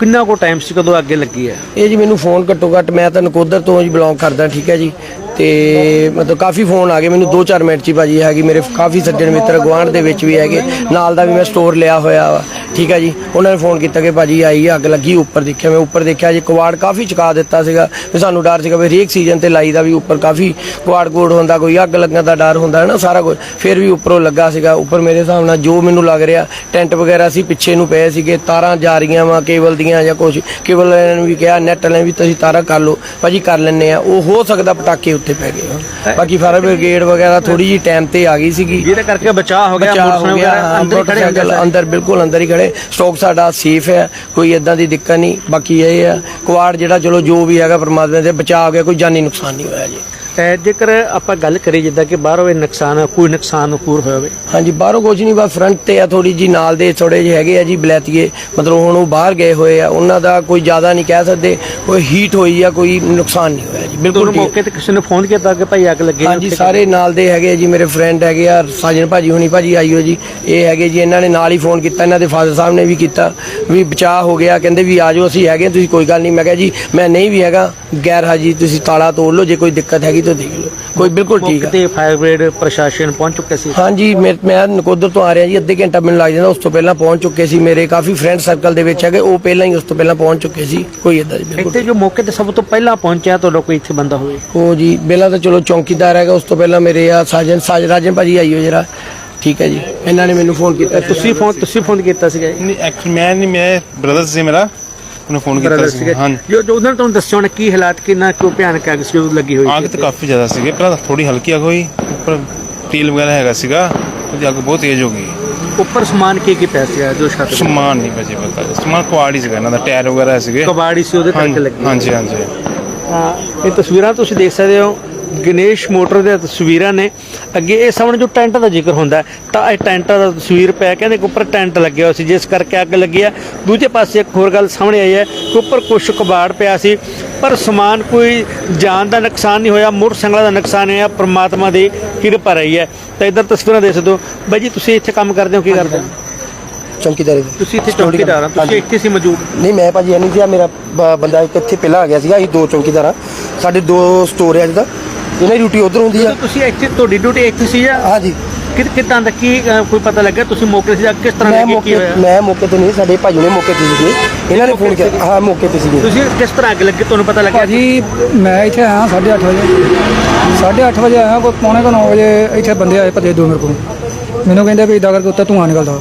ਕਿੰਨਾ ਕੋ ਟਾਈਮ ਸੀ ਕਦੋਂ ਅੱਗੇ ਲੱਗੀ ਹੈ? ਇਹ ਜੀ ਮੈਨੂੰ ਫੋਨ ਘੱਟੋ ਘੱਟ ਮੈਂ ਤਾਂ ਨਕੋਦਰ ਤੋਂ ਜੀ ਬਿਲੋਂਗ ਕਰਦਾ ਠੀਕ ਹੈ ਜੀ। ਤੇ ਮਤਲਬ ਕਾਫੀ ਫੋਨ ਆ ਗਏ। ਮੈਨੂੰ 2-4 ਮਿੰਟ ਚ ਹੀ ਭਾਜੀ ਹੈਗੀ। ਮੇਰੇ ਕਾਫੀ ਸੱਜਣ ਮਿੱਤਰ ਗੁਆਂਢ ਦੇ ਵਿੱਚ ਵੀ ਹੈਗੇ। ਨਾਲ ਦਾ ਵੀ ਮੈਂ ਸਟੋਰ ਲਿਆ ਹੋਇਆ ਵਾ। ਠੀਕ ਹੈ ਜੀ। ਉਹਨਾਂ ਨੇ ਫੋਨ ਕੀਤਾ ਕਿ ਭਾਜੀ ਆਈ ਆ, ਅੱਗ ਲੱਗੀ ਉੱਪਰ ਦੇਖਿਆ। ਮੈਂ ਉੱਪਰ ਦੇਖਿਆ ਜੀ ਕਵਾੜ ਕਾਫੀ ਚੁਕਾ ਦਿੱਤਾ ਸੀਗਾ। ਵੀ ਸਾਨੂੰ ਡਰ ਸੀਗਾ ਵੀ ਹਰੇਕ ਸੀਜ਼ਨ ਤੇ ਲਾਈ ਦਾ ਵੀ ਉੱਪਰ ਕਾਫੀ ਕਵਾੜ ਕੋੜ ਹੁੰਦਾ ਕੋਈ ਅੱਗ ਲੱਗਣ ਦਾ ਡਰ ਹੁੰਦਾ ਹੈ ਨਾ ਸਾਰਾ ਕੁਝ। ਫਿਰ ਵੀ ਉੱਪਰੋਂ ਲੱਗਾ ਸੀਗਾ। ਉੱਪਰ ਮੇਰੇ ਹਿਸਾਬ ਨਾਲ ਜੋ ਮੈਨੂੰ ਲੱਗ ਰਿਹਾ ਟੈਂਟ ਵਗੈਰਾ ਸੀ ਪਿੱਛੇ ਨੂੰ ਪਏ ਸੀਗੇ। ਤਾਰਾਂ ਜਾ ਰਹੀਆਂ ਵਾ ਕੇਬਲ ਦੀਆਂ ਜਾਂ ਕੁਝ ਕੇਬਲ ਵਾਲਿਆਂ ਨੂੰ ਵੀ ਕਿਹਾ ਨੈਟ ਵਾਲਿਆਂ ਵੀ ਤੁਸੀਂ ਤਾਰਾਂ ਕਰ ਲਓ। ਭਾਜੀ ਕਰ ਲੈਣੇ ਆ। ਉਹ ਹੋ ਸਕਦਾ ਪਟਾਕੇ ਉੱਤੇ ਪੈ ਗਏ ਹੋਣ। ਬਾਕੀ ਫਾਇਰ ਬ੍ਰਿਗੇਡ ਵਗੈਰਾ ਥੋੜੀ ਜੀ ਟਾਈਮ ਤੇ ਆ ਗਈ ਸੀਗੀ। ਜਿਹਦੇ ਕਰਕੇ ਬਚਾਅ ਹੋ ਗਿਆ ਮੋਟਰਸਾਈਕਲ ਵਗੈਰਾ ਅੰਦਰ ਖੜੇ ਹੋ ਮੋਟਰਸਾਈਕਲ ਗਏ ਅੰਦਰ ਬਿਲਕੁਲ ਅੰਦਰ ਹੀ ਖੜੇ। ਸਟਾਕ ਸਾਡਾ ਸੇਫ ਹੈ ਕੋਈ ਇਦਾਂ ਦੀ ਦਿੱਕਤ ਨਹੀਂ। ਬਾਕੀ ਇਹ ਹੈ ਕੁਆੜ ਜਿਹੜਾ ਚਲੋ ਜੋ ਵੀ ਹੈਗਾ ਪਰਮਾਤਮਾ ਦੇ ਬਚਾਅ ਹੋ ਗਿਆ ਕੋਈ ਜਾਨੀ ਨੁਕਸਾਨ ਨਹੀਂ ਹੋਇਆ ਜੀ। ਅਹ ਜੇਕਰ ਆਪਾਂ ਗੱਲ ਕਰੀਏ ਜਿੱਦਾਂ ਕਿ ਬਾਹਰੋਂ ਇਹ ਨੁਕਸਾਨ ਕੋਈ ਨੁਕਸਾਨ ਹੋਰ ਹੋਇਆ ਹੋਵੇ? ਹਾਂਜੀ ਬਾਹਰੋਂ ਕੁਝ ਨਹੀਂ ਬਸ ਫਰੰਟ ਤੇ ਆ ਥੋੜੀ ਜੀ ਨਾਲ ਦੇ ਥੋੜੇ ਜਿਹੇ ਹੈਗੇ ਆ ਜੀ ਬਲੈਤੀਏ। ਮਤਲਬ ਹੁਣ ਉਹ ਬਾਹਰ ਗਏ ਹੋਏ ਆ ਉਹਨਾਂ ਦਾ ਕੋਈ ਜ਼ਿਆਦਾ ਨਹੀਂ ਕਹਿ ਸਕਦੇ ਕੋਈ ਹੀਟ ਹੋਈ ਆ ਕੋਈ ਨੁਕਸਾਨ ਨਹੀਂ ਹੋਇਆ ਜੀ ਬਿਲਕੁਲ ਮੌਕੇ ਤੇ ਕਿਸੇ ਨੇ ਫੋਨ ਕੀਤਾ ਕਿ ਭਾਈ ਅੱਗ ਲੱਗੀ ਹਾਂਜੀ? ਸਾਰੇ ਨਾਲ ਦੇ ਹੈਗੇ ਆ ਜੀ ਮੇਰੇ ਫਰੈਂਡ ਹੈਗੇ ਆ ਸਾਜਨ ਭਾਜੀ ਹੁਣੀ ਭਾਜੀ ਆਈਓ ਜੀ। ਇਹ ਹੈਗੇ ਜੀ ਇਹਨਾਂ ਨੇ ਨਾਲ ਹੀ ਫੋਨ ਕੀਤਾ ਇਹਨਾਂ ਦੇ ਫਾਦਰ ਸਾਹਿਬ ਨੇ ਵੀ ਕੀਤਾ ਵੀ ਬਚਾਅ ਹੋ ਗਿਆ ਕਹਿੰਦੇ ਵੀ ਆਜੋ ਅਸੀਂ ਹੈਗੇ ਤੁਸੀਂ ਕੋਈ ਗੱਲ ਨਹੀਂ। ਮੈਂ ਕਿਹਾ ਜੀ ਮੈਂ ਨਹੀਂ ਵੀ ਹੈਗਾ ਗੈਰ ਹਾਜੀ ਤੁਸੀਂ ਤਾਲਾ ਤੋੜ ਲਓ ਜੇ ਕੋਈ ਦਿੱਕਤ ਹੈਗੀ ਤਾਂ ਦੇਖ ਲਓ। ਕੋਈ ਬਿਲਕੁਲ ਠੀਕ ਹੈ ਤੇ ਫਾਇਰ ਬ੍ਰਿਗੇਡ ਪ੍ਰਸ਼ਾਸਨ ਪਹੁੰਚ ਚੁੱਕੇ ਸੀ। ਹਾਂਜੀ ਮੈਂ ਮੈਂ ਨਕੋਦਰ ਤੋਂ ਆ ਰਿਹਾ ਜੀ ਅੱਧੇ ਘੰਟਾ ਮੈਨੂੰ ਲੱਗ ਜਾਂਦਾ ਉਸ ਤੋਂ ਪਹਿਲਾਂ ਪਹੁੰਚ ਚੁੱਕੇ ਸੀ ਮੇਰੇ ਕਾਫੀ ਫਰੈਂਡ ਸਰਕਲ ਦੇ ਵਿੱਚ ਹੈਗੇ ਉਹ ਪਹਿਲਾਂ ਹੀ ਉਸ ਤੋਂ ਪਹਿਲਾਂ ਪਹੁੰਚ ਚੁੱਕੇ ਸੀ ਕੋਈ ਇਦਾਂ ਜੀ ਬਿਲਕੁਲ ਇੱਥੇ ਜੋ ਮੌਕੇ ਤੇ ਸਭ ਤੋਂ ਪਹਿਲਾਂ ਪਹੁੰਚਿਆ ਤੁਹਾਡਾ ਕੋਈ ਇੱਥੇ ਬੰਦਾ ਹੋਵੇ? ਉਹ ਜੀ ਪਹਿਲਾਂ ਤਾਂ ਚਲੋ ਚੌਂਕੀਦਾਰ ਹੈਗਾ ਉਸ ਤੋਂ ਪਹਿਲਾਂ ਮੇਰੇ ਆ ਸਾਜਨ ਸਾਜ ਰਾਜਨ ਭਾਜੀ ਆਈਓ ਜਰਾ। ਠੀਕ ਹੈ ਜੀ ਇਹਨਾਂ ਨੇ ਮੈਨੂੰ ਫੋਨ ਕੀਤਾ। ਤੁਸੀਂ ਫੋਨ ਤੁਸੀਂ ਫੋਨ ਕੀਤਾ ਸੀਗਾ ਜੀ? ਨਹੀਂ ਐਕਚੁਅਲੀ ਮੈਂ ਨਹੀਂ ਮੇਰੇ ਬ੍ਰਦਰ ਸੀ ਮੇਰਾ। ਉਹਨੇ ਫੋਨ ਕੀਤਾ ਸੀ। ਹਾਂ ਜੋ ਜੋ ਉਹਨਾਂ ਨੇ ਤੁਹਾਨੂੰ ਦੱਸਿਆ ਹੋਣਾ ਕੀ ਹਾਲਾਤ ਕਿੰਨਾ ਕਿਉਂ ਭਿਆਨਕ ਅੱਗ ਸੀ ਲੱਗੀ ਹੋਈ ਅੱਗ ਤਾਂ ਕਾਫੀ ਜ਼ਿਆਦਾ ਸੀਗੇ ਪਹਿਲਾਂ ਥੋੜੀ ਹਲਕੀ ਅੱਗ ਹੋਈ ਉੱਪਰ ਤੇਲ ਵਗੈਰਾ ਹੈਗਾ ਸੀਗਾ ਉਹਦੀ ਅੱਗ ਬਹੁਤ ਤੇਜ਼ ਹੋ ਗਈ। ਉੱਪਰ ਸਮਾਨ ਕੀ ਕੀ ਪਿਆ ਸੀਗਾ ਜੋ ਛੱਤ? ਸਮਾਨ ਨਹੀਂ ਬਚੇ ਪਤਾ ਸਮਾਨ ਕੁਆੜੀ ਸੀਗਾ ਇਹਨਾਂ ਦਾ ਟਾਇਰ ਵਗੈਰਾ ਸੀਗੇ। ਕਬਾੜੀ ਸੀ ਉਹਦੇ ਕਰਕੇ ਲੱਗੀ ਹਾਂਜੀ ਹਾਂਜੀ। ਤਾਂ ਇਹ ਤਸਵੀਰਾਂ ਤੁਸੀਂ ਦੇਖ ਸਕਦੇ ਹੋ ਗਣੇਸ਼ ਮੋਟਰ ਦੀਆਂ ਤਸਵੀਰਾਂ ਨੇ। ਅੱਗੇ ਇਹ ਸਾਹਮਣੇ ਜੋ ਟੈਂਟ ਦਾ ਜ਼ਿਕਰ ਹੁੰਦਾ ਤਾਂ ਇਹ ਟੈਂਟਾਂ ਦਾ ਤਸਵੀਰ ਪਿਆ ਕਹਿੰਦੇ ਉੱਪਰ ਟੈਂਟ ਲੱਗਿਆ ਹੋਇਆ ਸੀ ਜਿਸ ਕਰਕੇ ਅੱਗ ਲੱਗੀ ਹੈ। ਦੂਜੇ ਪਾਸੇ ਇੱਕ ਹੋਰ ਗੱਲ ਸਾਹਮਣੇ ਆਈ ਹੈ ਕਿ ਉੱਪਰ ਕੁਛ ਕਬਾੜ ਪਿਆ ਸੀ ਪਰ ਸਮਾਨ ਕੋਈ ਜਾਨ ਦਾ ਨੁਕਸਾਨ ਨਹੀਂ ਹੋਇਆ ਮੋਟਰਸਾਈਕਲਾਂ ਦਾ ਨੁਕਸਾਨ ਹੋਇਆ ਪ੍ਰਮਾਤਮਾ ਦੀ ਕਿਰਪਾ ਰਹੀ ਹੈ। ਤਾਂ ਇਧਰ ਤਸਵੀਰਾਂ ਦੇਖ ਸਕਦੇ ਹੋ। ਬਾਈ ਜੀ ਤੁਸੀਂ ਇੱਥੇ ਕੰਮ ਕਰਦੇ ਹੋ ਕੀ ਕਰਦੇ ਹੋ? ਚੌਂਕੀਦਾਰ ਤੁਸੀਂ ਇੱਥੇ ਚੌਕੀਦਾਰ ਹੋ ਤੁਸੀਂ ਇੱਥੇ ਸੀ ਮੌਜੂਦ। ਨਹੀਂ ਮੈਂ ਭਾਜੀ ਨਹੀਂ ਸੀ ਮੇਰਾ ਬੰਦਾ ਇੱਕ ਇੱਥੇ ਪਹਿਲਾਂ ਆ ਗਿਆ ਸੀਗਾ ਅਸੀਂ ਦੋ ਚੌਂਕੀਦਾਰ ਆ ਸਾਡੇ ਦੋ ਸਟੋਰ ਆ ਜਿਹਦਾ ਇਹਨਾਂ ਦੀ ਡਿਊਟੀ ਉਧਰ ਹੁੰਦੀ ਆ। ਤੁਸੀਂ ਇੱਥੇ ਤੁਹਾਡੀ ਡਿਊਟੀ ਇੱਥੇ ਸੀ ਜਾਂ ਹਾਂਜੀ। ਕਿ ਕਿਦਾਂ ਦਾ ਕੀ ਅ, ਕੋਈ ਪਤਾ ਲੱਗਾ? ਤੁਸੀਂ ਮੌਕੇ ਤੇ ਜਾ ਕੇ ਕਿਸ ਤਰ੍ਹਾਂ ਮੈਂ ਲੱਗੀ? ਕੀ ਮੌਕੇ ਹੋਇਆ? ਮੈਂ ਮੌਕੇ ਤੇ ਨਹੀਂ ਸਾਡੇ ਭਾਜੀ ਨੇ ਮੌਕੇ ਤੇ ਸੀਗੇ। ਇਹਨਾਂ ਨੇ ਫੋਨ ਕੀਤਾ। ਹਾਂ ਮੌਕੇ ਤੇ ਸੀਗੇ। ਤੁਸੀਂ ਕਿਸ ਤਰ੍ਹਾਂ ਅੱਗ ਲੱਗੀ? ਤੁਹਾਨੂੰ ਪਤਾ ਲੱਗਾ? ਭਾਜੀ ਮੈਂ ਇੱਥੇ ਆਇਆ 8:30 ਵਜੇ। 8:30 ਵਜੇ ਆਇਆ ਕੋਈ ਪੌਣੇ ਕੁ 9 ਵਜੇ ਇੱਥੇ ਬੰਦੇ ਆਏ ਭੱਜੇ ਦੋ ਮੇਰੇ ਕੋਲ। ਮੈਨੂੰ ਕਹਿੰਦੇ ਵੀ ਇਦਾਂ ਕਰਕੇ ਉੱਤੇ ਧੂੰਆਂ ਨਿਕਲਦਾ।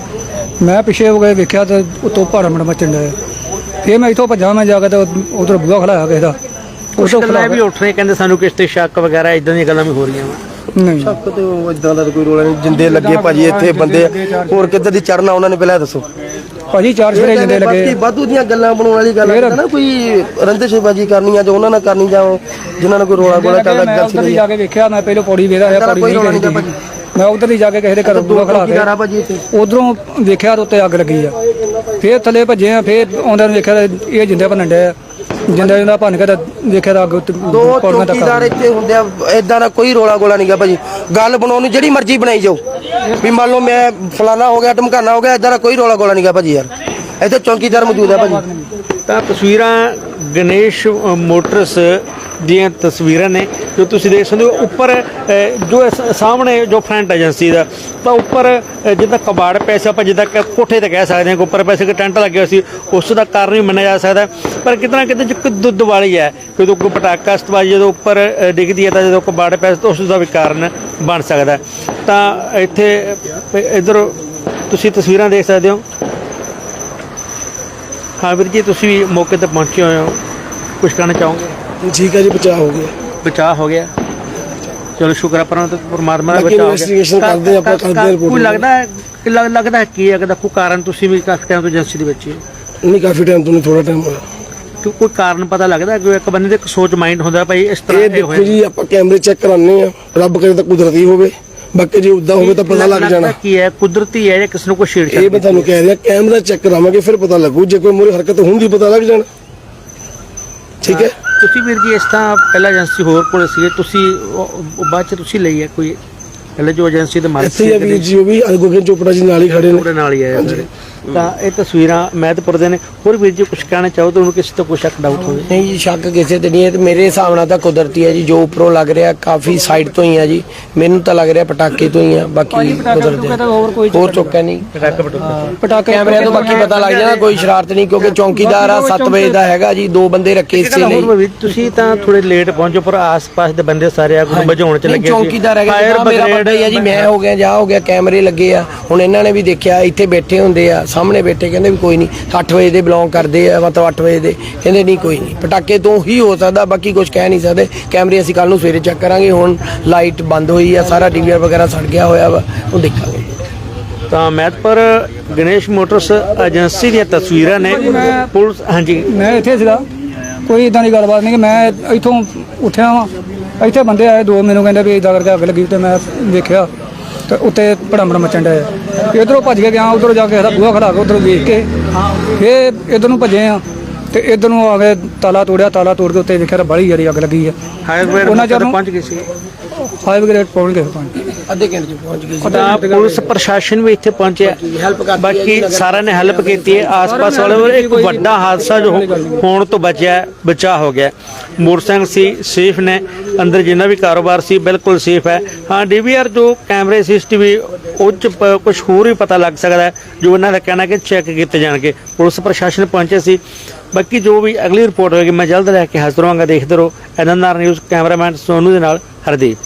ਮੈਂ ਪਿੱਛੇ ਹੋ ਕੇ ਵੇਖਿਆ ਤੇ ਉੱਤੋਂ ਭਾੜਾ ਮੜ ਮਚਣ ਡਿਆ। ਫਿਰ ਮੈਂ ਇੱਥੋਂ ਭੱਜਾ ਮੈਂ ਜਾ ਕੇ ਤੇ ਉਧਰ ਬੂਹਾ ਖੜਾਇਆ ਕਿਸੇ ਦਾ। ਕੁਝ ਉੱਥੋਂ ਗੱਲਾਂ ਵੀ ਉੱਠ ਕਹਿੰਦੇ ਸਾਨੂੰ ਕਿਸ ਤੇ ਸ਼ੱਕ ਵਗੈਰਾ ਇਦਾਂ ਦੀਆਂ ਗੱਲਾਂ ਵੀ ਹੋ ਰਹੀਆਂ ਵਾ। ਨਹੀਂ। ਸ਼ੱਕ ਤੇ ਇਦਾਂ ਦਾ ਕੋਈ ਰੋਲਾ ਨਹੀਂ। ਜਿੰਦੇ ਲੱਗੇ ਭਾਜੀ ਇੱਥੇ ਬੰਦੇ ਹੋਰ ਕਿੱਧਰ ਦੀ ਚੜਨਾ ਉਹਨਾਂ ਨੇ ਪਹਿਲਾਂ ਦੱਸੋ। ਭਾਜੀ ਚਾਰ ਸਵੇਰੇ ਜਿੰਦੇ ਬਾਕੀ ਲੱਗੇ ਵਾਧੂ ਦੀਆਂ ਗੱਲਾਂ ਬਣਾਉਣ ਵਾਲੀ ਗੱਲ ਫਿਰ- ਹੈ ਨਾ ਕੋਈ ਰੰਦੇਸ਼ਬਾਜੀ ਕਰਨੀ ਆ ਜੋ ਉਹਨਾਂ ਨਾਲ ਕਰਨੀ ਜਾਂ ਜਿਨ੍ਹਾਂ ਨਾਲ ਕੋਈ ਰੋਲਾ ਗੋਲਾ ਚੱਲਦਾ ਮੈਂ ਗੱਲ ਉਧਰ ਹੀ ਸੀ ਜਾ ਕੇ ਵੇਖਿਆ ਮੈਂ ਪਹਿਲਾਂ ਪੌੜੀ ਵੇਦਾ ਹੈ ਇੱਦਾਂ ਦਾ ਪੌੜੀ ਕੋਈ ਨਹੀਂ ਰੌਲਾ ਨਹੀਂ ਮੈਂ ਉਧਰ ਹੀ ਜਾ ਕੇ ਕਿਸੇ ਦੇ ਘਰ ਬੂਹਾ ਖੜਾ ਕੇ ਭਾਜੀ ਇੱਥੇ। ਉਧਰੋਂ ਵੇਖਿਆ ਤੇ ਉੱਤੇ ਅੱਗ ਲੱਗੀ ਆ। ਫੇਰ ਥੱਲੇ ਭੱਜੇ ਆ ਫੇਰ ਆਉਂਦਿਆਂ ਨੂੰ ਵੇਖਿਆ ਤੇ ਇਹ ਜਿੰਦੇ ਭੰਨਣ ਡਿਆ ਜਿੰਦਾ ਜਿੰਦਾ ਭੰਨ ਕੇ ਤਾਂ ਵੇਖਿਆ ਤਾਂ ਅੱਗ ਦੋ ਪੌੜੀਆਂ ਤੱਕ ਆ ਚੌਕੀਦਾਰ। ਇੱਥੇ ਹੁੰਦੇ ਆ ਇਦਾਂ ਦਾ ਕੋਈ ਰੋਲਾ ਗੋਲਾ ਨਹੀਂਗਾ ਭਾਜੀ। ਗੱਲ ਬਣਾਉਣ ਨੂੰ ਜਿਹੜੀ ਮਰਜ਼ੀ ਬਣਾਈ ਜਾਓ। ਵੀ ਮੰਨ ਲਓ ਮੈਂ ਫਲਾਣਾ ਹੋ ਗਿਆ ਟਮਕਾਨਾ ਹੋ ਗਿਆ ਇਦਾਂ ਦਾ ਕੋਈ ਰੋਲਾ ਗੋਲਾ ਨਹੀਂਗਾ ਭਾਜੀ ਯਾਰ। ਇੱਥੇ ਚੌਕੀਦਾਰ ਮੌਜੂਦ ਆ ਭਾਜੀ। ਤਾਂ ਤਸਵੀਰਾਂ ਗਣੇਸ਼ ਮੋਟਰਸ ਦੀਆਂ ਤਸਵੀਰਾਂ ਨੇ ਜੋ ਤੁਸੀਂ ਦੇਖ ਸਕਦੇ ਹੋ। ਉੱਪਰ ਜੋ ਸਾਹਮਣੇ ਜੋ ਫਰੰਟ ਏਜੰਸੀ ਦਾ, ਤਾਂ ਉੱਪਰ ਜਿੱਦਾਂ ਕਬਾੜ ਪਿਆ ਆਪਾਂ ਜਿੱਦਾਂ ਕਿ ਕੋਠੇ ਤੇ ਕਹਿ ਸਕਦੇ ਹਾਂ ਕਿ ਉੱਪਰ ਪੈਸੇ ਕਿ ਟੈਂਟ ਲੱਗਿਆ ਹੋਇਆ ਸੀ, ਉਸ ਦਾ ਕਾਰਨ ਵੀ ਮੰਨਿਆ ਜਾ ਸਕਦਾ ਹੈ। ਪਰ ਕਿਤਨਾ ਕਿਤੇ ਜੋ ਦੁੱਧ ਵਾਲੀ ਹੈ, ਜਦੋਂ ਕੋਈ ਪਟਾਕਾ ਸਤਵਾਜੀ ਜਦੋਂ ਉੱਪਰ ਡਿੱਗਦੀ ਹੈ ਤਾਂ ਜਦੋਂ ਕਬਾੜ ਪਿਆ ਤਾਂ ਉਸ ਦਾ ਵੀ ਕਾਰਨ ਬਣ ਸਕਦਾ ਤਾਂ ਇੱਥੇ ਇਧਰ ਤੁਸੀਂ ਤਸਵੀਰਾਂ ਦੇਖ ਸਕਦੇ ਹੋ। ਹਾਂ ਵੀਰ ਜੀ ਤੁਸੀਂ ਵੀ ਮੌਕੇ ਤੇ ਪਹੁੰਚੇ ਹੋਏ ਹੋ। ਕੁਝ ਕਹਿਣਾ ਚਾਹੋਗੇ? ਠੀਕ ਹੈ ਜੀ ਬਚਾਅ ਹੋ ਗਿਆ। ਬਚਾਅ ਹੋ ਗਿਆ। ਚਲੋ ਸ਼ੁਕਰ ਤੇ ਪਰਮਾਤਮਾ ਦਾ ਬਚਾਅ ਹੋ ਗਿਆ। ਕਰਦੇ ਆਪਾਂ, ਕਰਦੇ report ਕੋਈ ਲੱਗਦਾ ਕਿ ਲੱਗ- ਲੱਗਦਾ ਹੈ ਕੀ ਹੈ ਕਿ ਕੋਈ ਕਾਰਨ ਤੁਸੀਂ ਵੀ ਕਾਫੀ ਟਾਈਮ ਤੋਂ ਏਜੰਸੀ ਦੇ ਵਿੱਚ ਹੀ। ਨਹੀਂ ਕਾਫੀ ਟਾਈਮ ਤੋਂ ਨਹੀਂ ਥੋੜਾ ਟਾਈਮ ਹੋਇਆ। ਕੋਈ ਕਾਰਨ ਪਤਾ ਲੱਗਦਾ ਕਿ ਇੱਕ ਬੰਦੇ ਦੇ ਇੱਕ ਸੋਚ ਮਾਈਂਡ ਹੁੰਦਾ ਭਾਈ ਇਸ ਤਰ੍ਹਾਂ ਇਹ ਦੇਖੋ ਹੋਇਆ? ਜੀ ਆਪਾਂ ਕੈਮਰੇ ਚੈੱਕ ਕਰਾਉਂਦੇ ਆ ਰੱਬ ਕਰੇ ਤਾਂ ਕੁਦਰਤੀ ਹੋਵੇ। ਬਾਕੀ ਜੇ ਉਦਾਂ ਹੋਵੇ ਤਾਂ ਪਤਾ ਲੱਗ ਜਾਣਾ। ਕੀ ਹੈ? ਕੁਦਰਤੀ ਹੈ ਜਾਂ ਕਿਸੇ ਨੂੰ ਕੋਈ ਛੇੜ ਇਹ ਮੈਂ ਤੁਹਾਨੂੰ ਕਹਿ ਰਿਹਾ ਕੈਮਰਾ ਚੈੱਕ ਕਰਾਵਾਂਗੇ ਫਿਰ ਪਤਾ ਲੱਗੂ। ਜੇ ਕੋਈ ਮੂਰੇ ਹਰਕਤ ਹੁੰਦੀ ਪਤਾ ਲੱਗ ਜਾਣਾ। ਠੀਕ ਹੈ? ਤੁਸੀਂ ਵੀਰ ਜੀ ਇਸ ਤਰ੍ਹਾਂ ਪਹਿਲਾਂ ਏਜੰਸੀ ਹੋਰ ਕੋਲ ਸੀਗੇ ਤੁਸੀਂ ਬਾਅਦ ਚ ਤੁਸੀਂ ਲਈ ਹੈ ਕੋਈ? ਪਹਿਲੇ ਜੋ ਏਜੰਸੀ ਦੇ ਮਾਲਕ ਇੱਥੇ ਹੀ ਆ ਵੀਰ ਜੀ ਉਹ ਵੀ ਅਰਗੋਗਨ ਚੋਪੜਾ ਜੀ ਨਾਲ ਹੀ ਖੜੇ ਨੇ। ਉਹਦੇ ਨਾਲ ਹੀ ਆਇਆ ਤਾਂ ਇਹ ਤਸਵੀਰਾਂ ਮਹਿਤਪੁਰ ਦੇ ਨੇ। ਹੋਰ ਵੀਰ ਜੀ ਕੁਝ ਕਹਿਣਾ ਚਾਹੋ ਤਾਂ ਉਹਨੂੰ ਕਿਸੇ ਤੋਂ ਕੋਈ ਸ਼ੱਕ ਡਾਊਟ ਹੋਵੇ। ਨਹੀਂ ਜੀ ਸ਼ੱਕ ਕਿਸੇ ਤੇ ਨਹੀਂ ਹੈ। ਤੇ ਮੇਰੇ ਹਿਸਾਬ ਨਾਲ ਤਾਂ ਕੁਦਰਤੀ ਹੈ ਜੀ ਜੋ ਉੱਪਰੋਂ ਲੱਗ ਰਿਹਾ ਕਾਫੀ ਸਾਈਡ ਤੋਂ ਹੀ ਆ ਜੀ। ਮੈਨੂੰ ਤਾਂ ਲੱਗ ਰਿਹਾ ਪਟਾਕੇ ਤੋਂ ਹੀ ਆ ਬਾਕੀ ਕੁਦਰਤੀ ਹੋਰ ਕੋਈ ਹੋਰ ਚੁੱਕਾ ਨਹੀਂ। ਪਟਾਕੇ ਕੈਮਰਿਆਂ ਤੋਂ ਬਾਕੀ ਪਤਾ ਲੱਗ ਜਾਣਾ ਕੋਈ ਸ਼ਰਾਰਤ ਨਹੀਂ ਕਿਉਂਕਿ ਚੌਂਕੀਦਾਰ ਆ 7 ਵਜੇ ਦਾ ਹੈਗਾ ਜੀ ਦੋ ਬੰਦੇ ਰੱਖੇ ਇਸੇ ਲਈ ਹੋਰ ਵੀ ਤੁਸੀਂ ਤਾਂ ਥੋੜੇ ਲੇਟ ਪਹੁੰਚੋ ਪਰ ਆਸ-ਪਾਸ ਦੇ ਬੰਦੇ ਸਾਰੇ ਆ ਕੋਈ ਬੁਝਾਉਣ ਚ ਨਹੀਂ, ਲੱਗੇ ਚੌਂਕੀਦਾਰ ਹੈਗਾ ਮੇਰਾ ਵੱਡਾ ਹੀ ਆ ਜੀ ਮੈਂ ਹੋ ਗਿਆ ਜਾ ਹੋ ਗਿਆ ਕੈਮਰੇ ਲੱਗੇ ਆ। ਹੁਣ ਇਹਨਾਂ ਨੇ ਵੀ ਦੇਖਿਆ ਇੱਥੇ ਬੈਠੇ ਹੁੰਦੇ ਆ ਸਾਹਮਣੇ ਬੈਠੇ ਕਹਿੰਦੇ ਵੀ ਕੋਈ ਨਹੀਂ 8 ਵਜੇ ਦੇ ਬਿਲੋਂਗ ਕਰਦੇ ਆ ਮਤਲਬ 8 ਵਜੇ ਦੇ। ਕਹਿੰਦੇ ਨਹੀਂ ਕੋਈ ਨਹੀਂ ਪਟਾਕੇ ਤੋਂ ਹੀ ਹੋ ਸਕਦਾ ਬਾਕੀ ਕੁਝ ਕਹਿ ਨਹੀਂ ਸਕਦੇ। ਕੈਮਰੇ ਅਸੀਂ ਕੱਲ ਨੂੰ ਸਵੇਰੇ ਚੈੱਕ ਕਰਾਂਗੇ ਹੁਣ ਲਾਈਟ ਬੰਦ ਹੋਈ ਆ ਸਾਰਾ ਡੀਵੀਆਰ ਵਗੈਰਾ ਸੜ ਗਿਆ ਹੋਇਆ ਵਾ ਉਹ ਦੇਖਾਂਗੇ। ਤਾਂ ਮਹਿਤਪੁਰ ਗਣੇਸ਼ ਮੋਟਰਸ ਏਜੰਸੀ ਦੀਆਂ ਤਸਵੀਰਾਂ ਨੇ ਪੁਲਿਸ ਹਾਂਜੀ। ਮੈਂ ਇੱਥੇ ਸੀਗਾ ਕੋਈ ਇਦਾਂ ਦੀ ਗੱਲਬਾਤ ਨਹੀਂ ਕਿ ਮੈਂ ਇੱਥੋਂ ਉੱਠਿਆ ਵਾਂ। ਇੱਥੇ ਬੰਦੇ ਆਏ ਦੋ ਮੈਨੂੰ ਕਹਿੰਦੇ ਵੀ ਇਦਾਂ ਕਰਕੇ ਅੱਗ ਲੱਗੀ ਤੇ ਮੈਂ ਵੇਖਿਆ ਤੇ ਉੱਤੇ ਭੜਮੜ ਮਚਣ ਡਿਆ। ਇਧਰੋਂ ਭੱਜ ਕੇ ਗਿਆ ਉਧਰੋਂ ਜਾ ਕੇ ਇਹਦਾ ਬੂਹਾ ਖੜਾ ਕੇ ਉਧਰੋਂ ਵੇਖ ਕੇ ਫੇਰ ਇਧਰ ਨੂੰ ਭੱਜੇ ਆ ਤੇ ਇਧਰ ਨੂੰ ਆ ਕੇ ਤਾਲਾ ਤੋੜਿਆ ਤਾਲਾ ਤੋੜ ਕੇ ਉੱਤੇ ਵੇਖਿਆ ਬੜੀ ਜ਼ਿਆਦਾ ਅੱਗ ਲੱਗੀ ਆ। ਹਾਇਰ ਬ੍ਰਿਗੇਡ ਉਹਨਾਂ ਚਿਰ ਪਹੁੰਚ ਗਏ ਸੀ। ਫਾਈਵ ਗ੍ਰੇਡ ਪਹੁੰਚ ਗਏ ਪੰਜ ਅੱਧੇ ਘੰਟੇ ਚ ਪਹੁੰਚ ਗਏ ਤਾਂ ਪੁਲਿਸ ਪ੍ਰਸ਼ਾਸਨ ਵੀ ਇੱਥੇ ਪਹੁੰਚਿਆ। ਕਰਦੀ ਹੈ ਬਾਕੀ ਸਾਰਿਆਂ ਨੇ ਹੈਲਪ ਕੀਤੀ ਹੈ। ਆਸ-ਪਾਸ ਵਾਲੇ ਵੱਲ ਇੱਕ ਵੱਡਾ ਹਾਦਸਾ ਜੋ ਹੋਣ ਤੋਂ ਬਚਿਆ ਬਚਾ ਹੋ ਗਿਆ। ਮੋਟਰਸਾਈਕਲ ਸੀ ਸੇਫ ਨੇ। ਅੰਦਰ ਜਿੰਨਾ ਵੀ ਕਾਰੋਬਾਰ ਸੀ ਬਿਲਕੁਲ ਸੇਫ ਹੈ। ਹਾਂ ਡੀਵੀਆਰ ਜੋ ਕੈਮਰੇ ਸੀਸੀਟੀਵੀ ਉਹ ਚ ਕੁਝ ਹੋਰ ਵੀ ਪਤਾ ਲੱਗ ਸਕਦਾ ਹੈ ਜੋ ਉਹਨਾਂ ਦਾ ਕਹਿਣਾ ਕਿ ਚੈੱਕ ਕੀਤੇ ਜਾਣਗੇ। ਪੁਲਿਸ ਪ੍ਰਸ਼ਾਸਨ ਪਹੁੰਚੇ ਸੀ। ਬਾਕੀ ਜੋ ਵੀ ਅਗਲੀ ਰਿਪੋਰਟ ਹੋਏਗੀ ਮੈਂ ਜਲਦ ਲੈ ਕੇ ਹਾਜ਼ਰ ਹੋਵਾਂਗਾ ਦੇਖਦੇ ਰਹੋ। ਐਨਐਨਆਰ ਨਿਊਜ਼ ਕੈਮਰਾਮੈਨ ਸੋਨੂ ਦੇ ਨਾਲ ਹਰਦੀਪ।